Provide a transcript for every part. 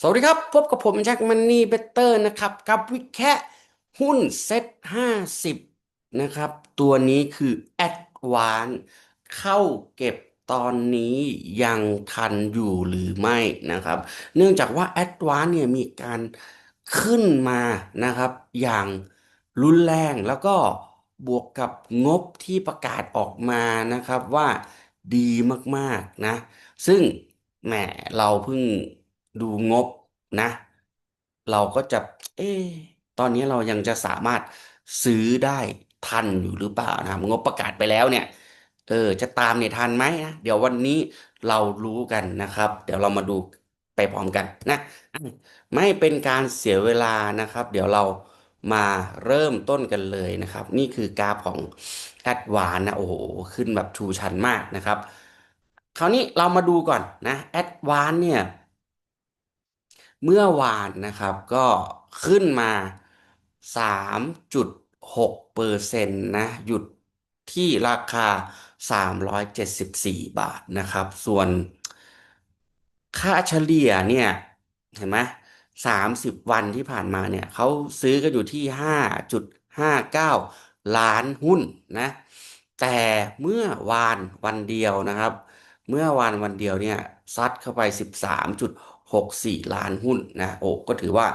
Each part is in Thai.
สวัสดีครับ พบกับผมแจ็คมันนี่เบเตอร์นะครับ กับวิแคะหุ้นเซ็ตห้าสิบนะครับ ตัวนี้คือแอดวานเข้าเก็บตอนนี้ยังทันอยู่หรือไม่นะครับ เนื่องจากว่าแอดวานเนี่ยมีการขึ้นมานะครับ อย่างรุนแรงแล้วก็บวกกับงบที่ประกาศออกมานะครับว่าดีมากๆนะ ซึ่งแหมเราเพิ่ง ดูงบนะ เราก็จะ เอ๊ะตอนนี้เรายังจะสามารถซื้อได้ทันอยู่หรือเปล่านะครับงบประกาศไปแล้วเนี่ย เออ จะตามเนี่ยทันไหมนะเดี๋ยววันนี้เรารู้กันนะครับ เดี๋ยวเรามาดูไปพร้อมกันนะอะไม่เป็นการเสียเวลานะครับ เดี๋ยวเรามาเริ่มต้นกันเลยนะครับ นี่คือกราฟของแอดวานนะโอ้โห ขึ้นแบบชูชันมากนะครับ คราวนี้เรามาดูก่อนนะแอดวานเนี่ย เมื่อวานนะครับก็ขึ้นมา 3.6เปอร์เซ็นต์นะหยุดที่ราคา 374 บาทนะครับ ส่วนค่าเฉลี่ยเนี่ยเห็นไหมสามสิบวันที่ผ่านมาเนี่ยเขาซื้อกันอยู่ที่ห้าจุดห้าเก้าล้านหุ้นนะ แต่เมื่อวานวันเดียวนะครับ เมื่อวานวันเดียวเนี่ยซัดเข้าไปสิบสามจุด หกสี่ล้านหุ้นนะโอ้ก็ถือว่า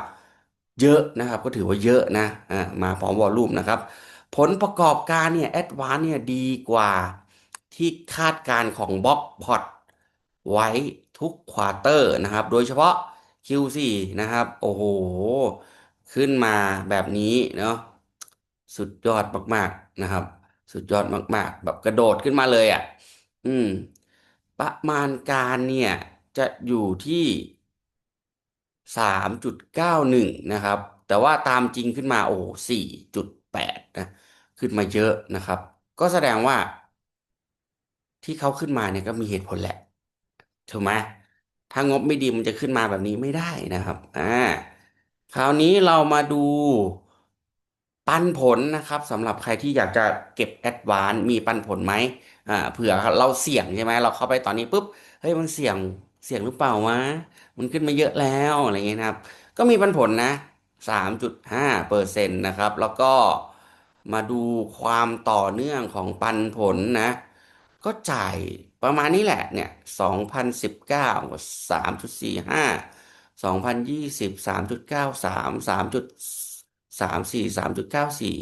เยอะนะครับ ก็ถือว่าเยอะนะอ่ามาพร้อมวอลลุ่มนะครับ ผลประกอบการเนี่ยแอดวานเนี่ยดีกว่าที่คาดการณ์ของบล็อกพอตไว้ทุกควอเตอร์นะครับ โดยเฉพาะ Q4 นะครับ โอ้โห ขึ้นมาแบบนี้เนาะสุดยอดมากๆนะครับ สุดยอดมากๆ แบบกระโดดขึ้นมาเลยอะ อืม ประมาณการเนี่ยจะอยู่ที่ สามจุดเก้าหนึ่งนะครับ แต่ว่าตามจริงขึ้นมาโอ้สี่จุดแปดนะขึ้นมาเยอะนะครับ ก็แสดงว่า ที่เขาขึ้นมาเนี่ยก็มีเหตุผลแหละถูกไหมถ้างบไม่ดีมันจะขึ้นมาแบบนี้ไม่ได้นะครับอ่าคราวนี้เรามาดูปันผลนะครับสำหรับใครที่อยากจะเก็บแอดวานมีปันผลไหมอ่าเผื่อเราเสี่ยงใช่ไหมเราเข้าไปตอนนี้ปุ๊บเฮ้ยมันเสี่ยง เสี่ยงหรือเปล่าวะ มันขึ้นมาเยอะแล้วอะไรเงี้ยนะครับ ก็มีปันผลนะสามจุดห้าเปอร์เซ็นต์นะครับ แล้วก็มาดูความต่อเนื่องของปันผลนะ ก็จ่ายประมาณนี้แหละเนี่ยสองพันสิบเก้าสามจุดสี่ห้าสองพันยี่สิบสามจุดเก้าสามสามจุดสามสี่สามจุดเก้าสี่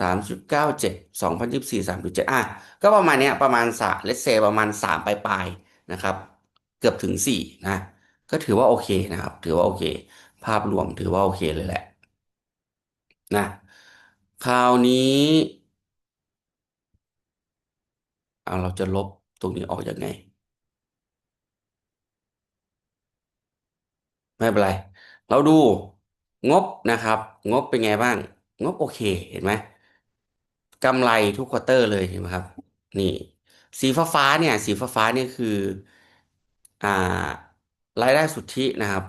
สามจุดเก้าเจ็ดสองพันยี่สิบสี่สามจุดเจ็ดอะก็ประมาณเนี้ยประมาณสามเลทเซประมาณสามปลายๆนะครับ กือบถึงสี่นะ ก็ถือว่าโอเคนะครับ ถือว่าโอเค ภาพรวมถือว่าโอเคเลยแหละ นะ คราวนี้เอาเราจะลบตรงนี้ออกยังไง ไม่เป็นไร เราดูงบนะครับ งบเป็นไงบ้าง งบโอเคเห็นไหมกำไรทุกควอเตอร์เลยเห็นไหมครับ นี่ สีฟ้าฟ้าเนี่ย สีฟ้าฟ้าเนี่ยคือ อ่ารายได้สุทธินะครับ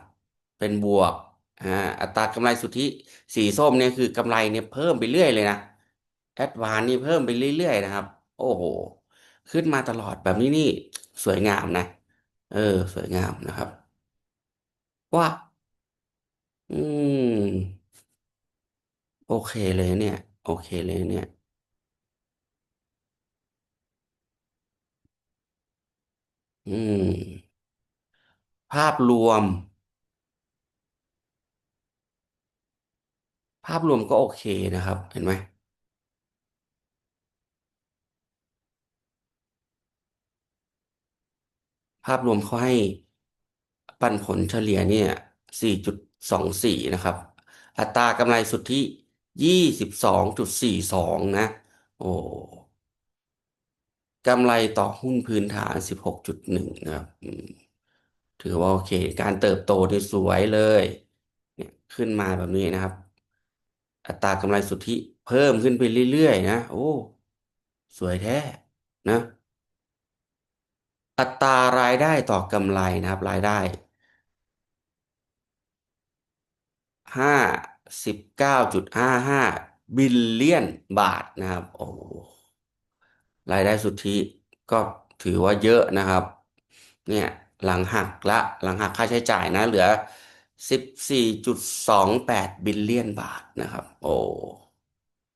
เป็นบวกอ่าอัตรากำไรสุทธิสีส้มเนี่ยคือกำไรเนี่ยเพิ่มไปเรื่อยเลยนะแอดวานนี่เพิ่มไปเรื่อยๆนะครับ โอ้โห ขึ้นมาตลอดแบบนี้นี่สวยงามนะ เออ สวยงามนะครับ ว่า อืม โอเคเลยเนี่ย โอเคเลยเนี่ยอืม ภาพรวม ภาพรวมก็โอเคนะครับ เห็นไหมภาพรวมเขาให้ปันผลเฉลี่ยเนี่ยสี่จุดสองสี่นะครับ อัตรากำไรสุทธิยี่สิบสองจุดสี่สองนะ โอ้กำไรต่อหุ้นพื้นฐานสิบหกจุดหนึ่งนะครับอืม ถือว่าโอเค การเติบโตนี่สวยเลยเนี่ยขึ้นมาแบบนี้นะครับ อัตรากำไรสุทธิเพิ่มขึ้นไปเรื่อยๆนะโอ้สวยแท้นะอัตรารายได้ต่อกำไรนะครับ รายได้ห้าสิบเก้าจุดห้าห้าบิลเลียนบาทนะครับ โอ้รายได้สุทธิก็ถือว่าเยอะนะครับ เนี่ย หลังหักละหลังหักค่าใช้จ่ายนะ เหลือสิบสี่จุดสองแปดบิลเลียนบาทนะครับ โอ้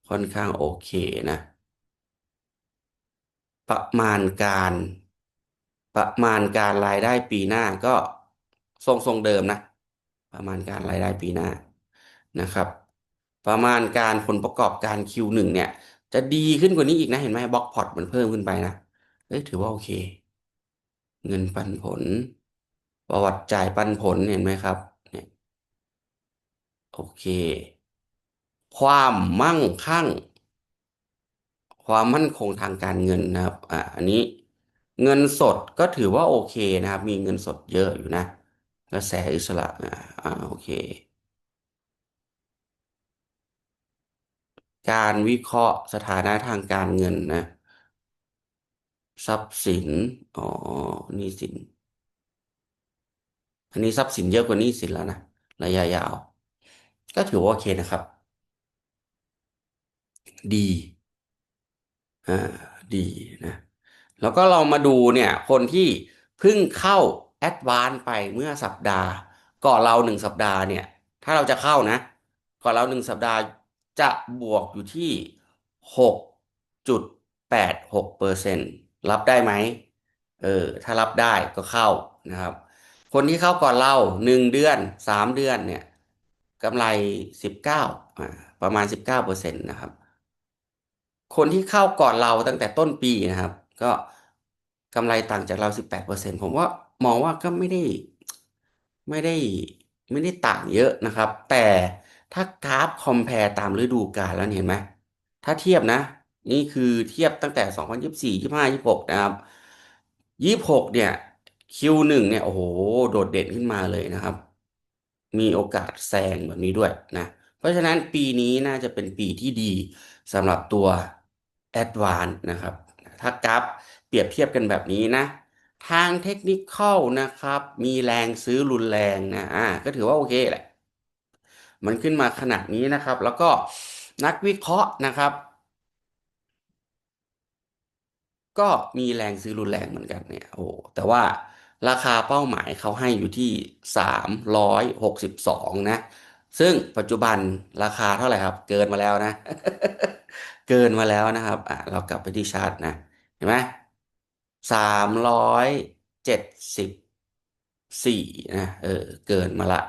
ค่อนข้างโอเคนะ ประมาณการ ประมาณการรายได้ปีหน้าก็ทรงทรงเดิมนะ ประมาณการรายได้ปีหน้านะครับ ประมาณการผลประกอบการ Q1 เนี่ย จะดีขึ้นกว่านี้อีกนะ เห็นไหมบล็อกพอตมันเพิ่มขึ้นไปนะเอ้ยถือว่าโอเค เงินปันผล ประวัติจ่ายปันผลเห็นไหมครับเนี่ยโอเค ความมั่งคั่ง ความมั่นคงทางการเงินนะครับ อ่าอันนี้เงินสดก็ถือว่าโอเคนะครับ มีเงินสดเยอะอยู่นะกระแสอิสระอ่าอ่าโอเค การวิเคราะห์สถานะทางการเงินนะ ทรัพย์สิน อ๋อหนี้สิน อันนี้ทรัพย์สินเยอะกว่าหนี้สินแล้วนะระยะยาว ก็ถือว่าโอเคนะครับ ดีอ่าดีนะ แล้วก็เรามาดูเนี่ย คนที่เพิ่งเข้าแอดวานไปเมื่อสัปดาห์ ก่อนเราหนึ่งสัปดาห์เนี่ย ถ้าเราจะเข้านะ ก่อนเราหนึ่งสัปดาห์จะบวกอยู่ที่หกจุดแปดหกเปอร์เซ็นต์ รับได้ไหมเออถ้ารับได้ก็เข้านะครับ คนที่เข้าก่อนเราหนึ่งเดือนสามเดือนเนี่ยกำไรสิบเก้าประมาณสิบเก้าเปอร์เซ็นต์นะครับ คนที่เข้าก่อนเราตั้งแต่ต้นปีนะครับ ก็กำไรต่างจากเราสิบแปดเปอร์เซ็นต์ผมว่ามองว่าก็ไม่ได้ไม่ได้ไม่ได้ต่างเยอะนะครับ แต่ถ้ากราฟคอม p a r e ตามฤดูกาลแล้วเห็นไหมถ้าเทียบนะ นี่คือเทียบตั้งแต่สองพันยี่สิบสี่ยี่ห้ายี่สิบหกนะครับยี่สิบหกเนี่ยคิวหนึ่งเนี่ย โอ้โห โดดเด่นขึ้นมาเลยนะครับ มีโอกาสแซงแบบนี้ด้วยนะ เพราะฉะนั้นปีนี้น่าจะเป็นปีที่ดีสำหรับตัว a d v a n c e นะครับ ถ้ากราฟเปรียบเทียบกันแบบนี้นะ ทางเทคนิคอลนะครับ มีแรงซื้อรุนแรงนะ อ่า ก็ถือว่าโอเคแหละ มันขึ้นมาขนาดนี้นะครับ แล้วก็นักวิเคราะห์นะครับ ก็มีแรงซื้อรุนแรงเหมือนกันเนี่ยโอ้แต่ว่าราคาเป้าหมายเขาให้อยู่ที่สามร้อยหกสิบสองนะ ซึ่งปัจจุบันราคาเท่าไหร่ครับ เกินมาแล้วนะ เกินมาแล้วนะครับอะเรากลับไปที่ชาร์ตนะ เห็นไหมสามร้อยเจ็ดสิบสี่นะเออเกินมาละ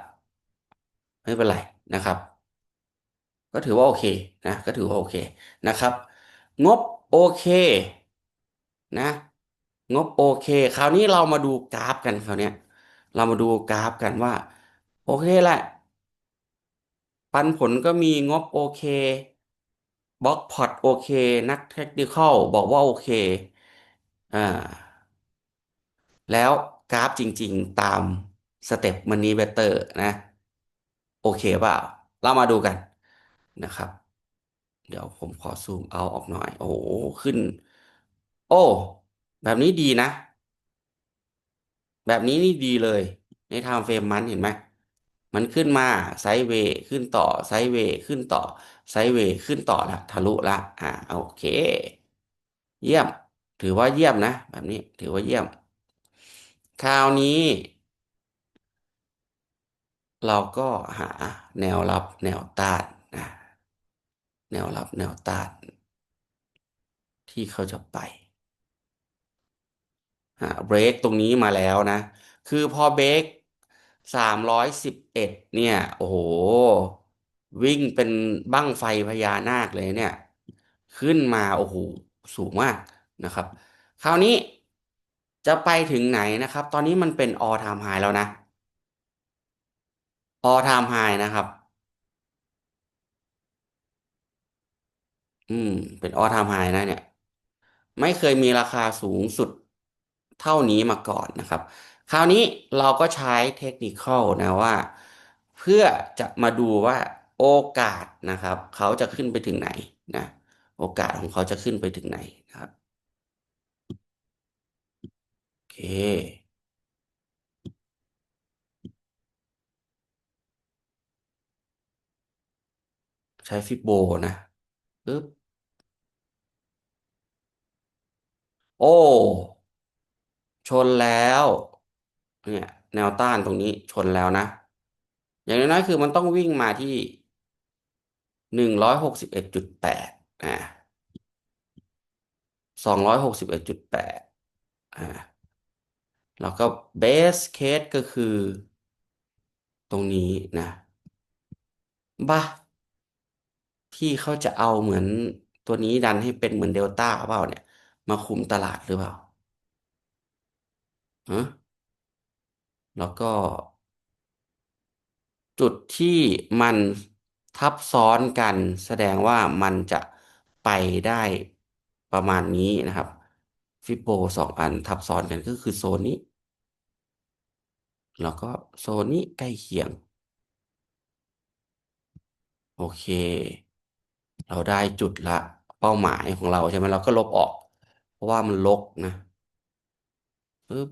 ไม่เป็นไรนะครับ ก็ถือว่าโอเคนะ ก็ถือว่าโอเคนะครับ งบโอเค นะ งบโอเค คราวนี้เรามาดูกราฟกันคราวนี้เรามาดูกราฟกันว่า โอเคแหละ ปันผลก็มีงบโอเคบล็อกพอตโอเค นักเทคนิคอลบอกว่าโอเคอ่าแล้วกราฟจริงๆตามสเต็ปมันนี้เบเตอร์นะ โอเคเปล่า เรามาดูกันนะครับ เดี๋ยวผมขอซูมเอาออกหน่อย โอ้ขึ้น โอ้ แบบนี้ดีนะ แบบนี้นี่ดีเลย ในไทม์เฟรมมันเห็นไหมมันขึ้นมาไซด์เวย์ขึ้นต่อไซด์เวย์ขึ้นต่อไซด์เวย์ขึ้นต่อละทะลุละอ่าโอเค เยี่ยม ถือว่าเยี่ยมนะ แบบนี้ถือว่าเยี่ยม คราวนี้ เราก็หาแนวรับแนวต้านนะแนวรับแนวต้านที่เขาจะไป อ่าเบรกตรงนี้มาแล้วนะ คือพอเบรกสามร้อยสิบเอ็ดเนี่ย โอ้โห วิ่งเป็นบั้งไฟพญานาคเลยเนี่ย ขึ้นมาโอ้โหสูงมากนะครับ คราวนี้จะไปถึงไหนนะครับ ตอนนี้มันเป็น all time high แล้วนะ all time high นะครับ อืม เป็นออทามไฮนะเนี่ย ไม่เคยมีราคาสูงสุด เท่านี้มาก่อนนะครับ คราวนี้เราก็ใช้เทคนิคอลนะว่า เพื่อจะมาดูว่าโอกาสนะครับ เขาจะขึ้นไปถึงไหนนะโอกาสของเขาจะขึ้นไปถึงไหนนะครับโอเคใช้ฟิโบนะปึ๊บโอ้ ชนแล้วเนี่ยแนวต้านตรงนี้ชนแล้วนะ อย่างน้อยๆคือมันต้องวิ่งมาที่หนึ่งร้อยหกสิบเอ็ดจุดแปดอ่าสองร้อยหกสิบเอ็ดจุดแปดอ่าแล้วก็เบสเคสก็คือ ตรงนี้นะบ้าที่เขาจะเอาเหมือนตัวนี้ดันให้เป็นเหมือนเดลต้าเปล่าเนี่ย มาคุมตลาดหรือเปล่า ฮะแล้วก็ จุดที่มันทับซ้อนกันแสดงว่ามันจะไปได้ประมาณนี้นะครับ ฟิโบสองอันทับซ้อนกันก็คือโซนนี้ แล้วก็โซนนี้ใกล้เคียง โอเค เราได้จุดละเป้าหมายของเราใช่ไหมเราก็ลบออก เพราะว่ามันลกนะปึ๊บ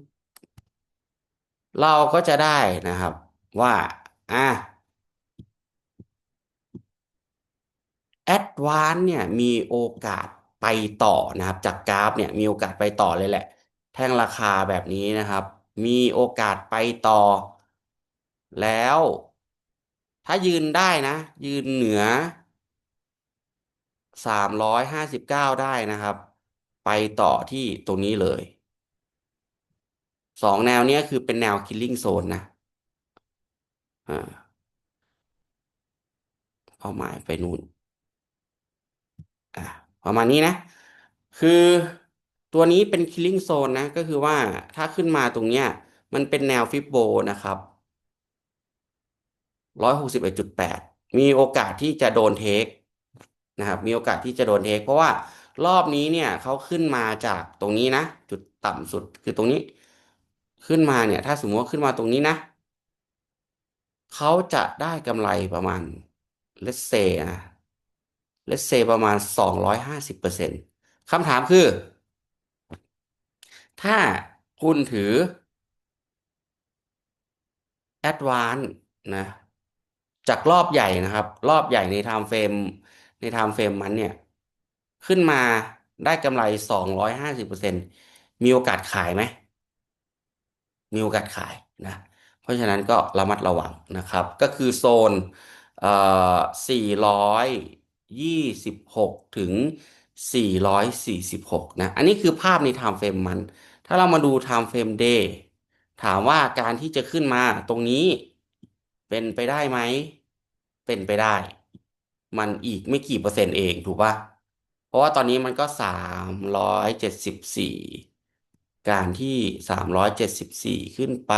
เราก็จะได้นะครับ ว่าอะแอดวานเนี่ยมีโอกาสไปต่อนะครับ จากกราฟเนี่ยมีโอกาสไปต่อเลยแหละ แท่งราคาแบบนี้นะครับ มีโอกาสไปต่อ แล้ว ถ้ายืนได้นะ ยืนเหนือสามร้อยห้าสิบเก้าได้นะครับ ไปต่อที่ตรงนี้เลย สองแนวเนี้ยคือเป็นแนว killing zone นะอ่าเป้าหมายไปนู่นอะประมาณนี้นะ คือตัวนี้เป็น killing zone นะ ก็คือว่าถ้าขึ้นมาตรงเนี้ย มันเป็นแนวฟิบโบนะครับร้อยหกสิบเอ็ดจุดแปดมีโอกาสที่จะโดนเทคนะครับมีโอกาสที่จะโดนเทคเพราะว่ารอบนี้เนี่ยเขาขึ้นมาจากตรงนี้นะ จุดต่ำสุดคือตรงนี้ ขึ้นมาเนี่ย ถ้าสมมติว่าขึ้นมาตรงนี้นะเขาจะได้กำไรประมาณ let's say นะ let's say ประมาณสองร้อยห้าสิบเปอร์เซ็นต์คำถามคือ ถ้าคุณถือ Advance นะ จากรอบใหญ่นะครับ รอบใหญ่ในไทม์เฟรมในไทม์เฟรมมันเนี่ย ขึ้นมาได้กำไรสองร้อยห้าสิบเปอร์เซ็นต์มีโอกาสขายไหม มีโอกาสขายนะเพราะฉะนั้นก็ระมัดระวังนะครับ ก็คือโซนเอ่อ426 ถึง 446 นะ อันนี้คือภาพในไทม์เฟรมมัน ถ้าเรามาดูไทม์เฟรมเดย์ถามว่าการที่จะขึ้นมาตรงนี้เป็นไปได้ไหม เป็นไปได้ มันอีกไม่กี่เปอร์เซ็นต์เองถูกป่ะ เพราะว่าตอนนี้มันก็ 374 การที่สามร้อยเจ็ดสิบสี่ขึ้นไป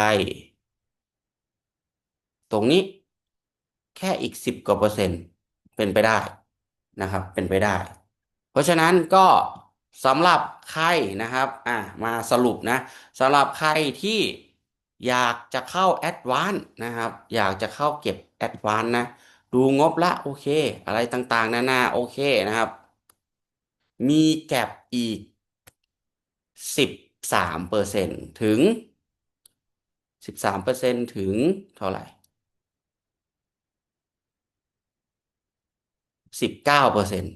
ตรงนี้แค่อีกสิบกว่าเปอร์เซ็นต์เป็นไปได้นะครับ เป็นไปได้ เพราะฉะนั้นก็สำหรับใครนะครับอะมาสรุปนะสำหรับใครที่อยากจะเข้าแอดวานนะครับ อยากจะเข้าเก็บแอดวานนะ ดูงบละโอเค อะไรต่างๆ นานาโอเคนะครับ มีแก็บอีกสิบ สามเปอร์เซ็นต์ถึงสิบสามเปอร์เซ็นต์ถึงเท่าไหร่สิบเก้าเปอร์เซ็นต์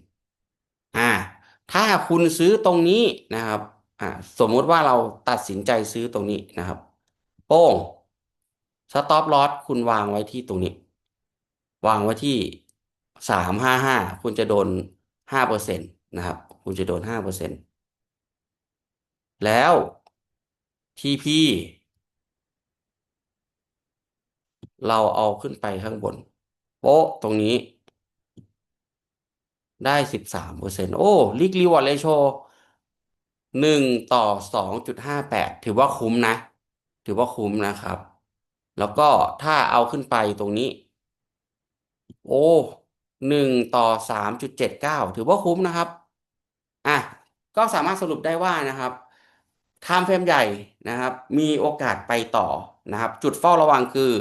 อ่า ถ้าคุณซื้อตรงนี้นะครับ อ่า สมมติว่าเราตัดสินใจซื้อตรงนี้นะครับ โป้งสต็อปลอสคุณวางไว้ที่ตรงนี้ วางไว้ที่สามห้าห้าคุณจะโดนห้าเปอร์เซ็นต์นะครับ คุณจะโดนห้าเปอร์เซ็นต์ แล้วที่พี่ เราเอาขึ้นไปข้างบน โป๊ะตรงนี้ ได้สิบสามเปอร์เซ็นต์โอ้ลิกรีวอร์ดเรโชหนึ่งต่อสองจุดห้าแปดถือว่าคุ้มนะ ถือว่าคุ้มนะครับ แล้วก็ถ้าเอาขึ้นไปตรงนี้ โอ้หนึ่งต่อสามจุดเจ็ดเก้าถือว่าคุ้มนะครับ อะ ก็สามารถสรุปได้ว่านะครับ ไทม์เฟรมใหญ่นะครับ มีโอกาสไปต่อนะครับ จุดเฝ้าระวังคือ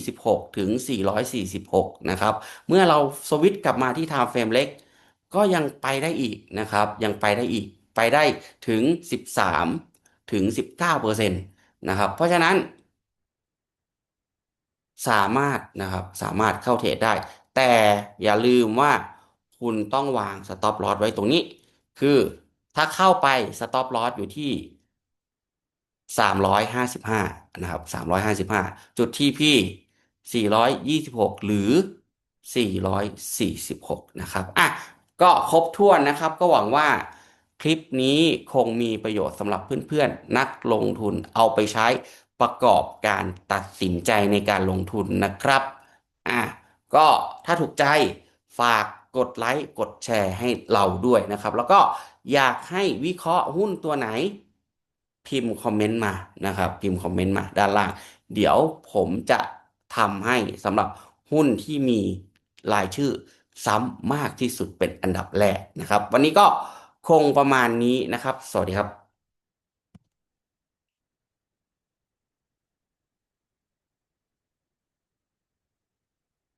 426 ถึง 446 นะครับ เมื่อเราสวิตช์กลับมาที่ไทม์เฟรมเล็ก ก็ยังไปได้อีกนะครับ ยังไปได้อีก ไปได้ถึง 13 ถึง 19เปอร์เซ็นต์นะครับ เพราะฉะนั้น สามารถนะครับ สามารถเข้าเทรดได้ แต่อย่าลืมว่าคุณต้องวางสต็อปลอสไว้ตรงนี้ คือ ถ้าเข้าไปสต็อปลอสอยู่ที่ 355 นะครับ 355 จุดที่พี่ 426 หรือ 446 นะครับ อะ ก็ครบถ้วนนะครับ ก็หวังว่าคลิปนี้คงมีประโยชน์สำหรับเพื่อนๆ นักลงทุนเอาไปใช้ประกอบการตัดสินใจในการลงทุนนะครับ อะ ก็ถ้าถูกใจ ฝากกดไลค์กดแชร์ให้เราด้วยนะครับ แล้วก็อยากให้วิเคราะห์หุ้นตัวไหน พิมพ์คอมเมนต์มานะครับ พิมพ์คอมเมนต์มาด้านล่าง เดี๋ยวผมจะทำให้สำหรับหุ้นที่มีรายชื่อซ้ำมากที่สุดเป็นอันดับแรกนะครับ วันนี้ก็คงประมาณนี้นะครับ สวัสดีครับ